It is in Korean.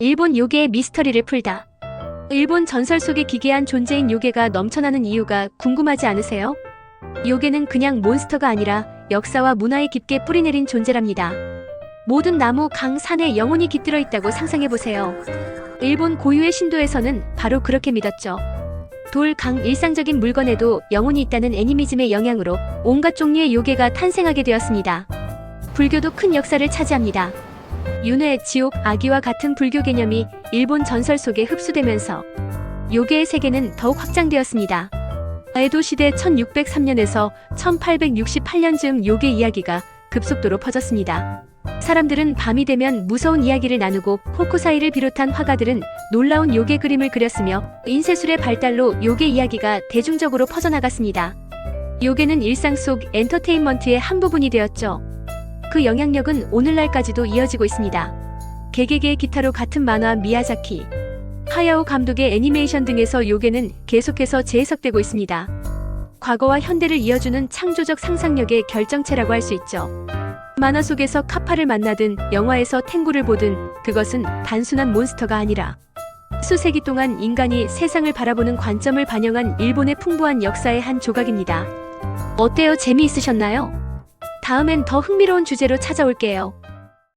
일본 요괴의 미스터리를 풀다. 일본 전설 속의 기괴한 존재인 요괴가 넘쳐나는 이유가 궁금하지 않으세요? 요괴는 그냥 몬스터가 아니라 역사와 문화에 깊게 뿌리내린 존재랍니다. 모든 나무, 강, 산에 영혼이 깃들어 있다고 상상해보세요. 일본 고유의 신도에서는 바로 그렇게 믿었죠. 돌, 강, 일상적인 물건에도 영혼이 있다는 애니미즘의 영향으로 온갖 종류의 요괴가 탄생하게 되었습니다. 불교도 큰 역사를 차지합니다. 윤회, 지옥, 아기와 같은 불교 개념이 일본 전설 속에 흡수되면서 요괴의 세계는 더욱 확장되었습니다. 에도 시대 1603년에서 1868년쯤 요괴 이야기가 급속도로 퍼졌습니다. 사람들은 밤이 되면 무서운 이야기를 나누고 호쿠사이를 비롯한 화가들은 놀라운 요괴 그림을 그렸으며 인쇄술의 발달로 요괴 이야기가 대중적으로 퍼져나갔습니다. 요괴는 일상 속 엔터테인먼트의 한 부분이 되었죠. 그 영향력은 오늘날까지도 이어지고 있습니다. 개개개의 기타로 같은 만화 미야자키, 하야오 감독의 애니메이션 등에서 요괴는 계속해서 재해석되고 있습니다. 과거와 현대를 이어주는 창조적 상상력의 결정체라고 할 수 있죠. 만화 속에서 카파를 만나든 영화에서 탱구를 보든 그것은 단순한 몬스터가 아니라 수세기 동안 인간이 세상을 바라보는 관점을 반영한 일본의 풍부한 역사의 한 조각입니다. 어때요? 재미있으셨나요? 다음엔 더 흥미로운 주제로 찾아올게요.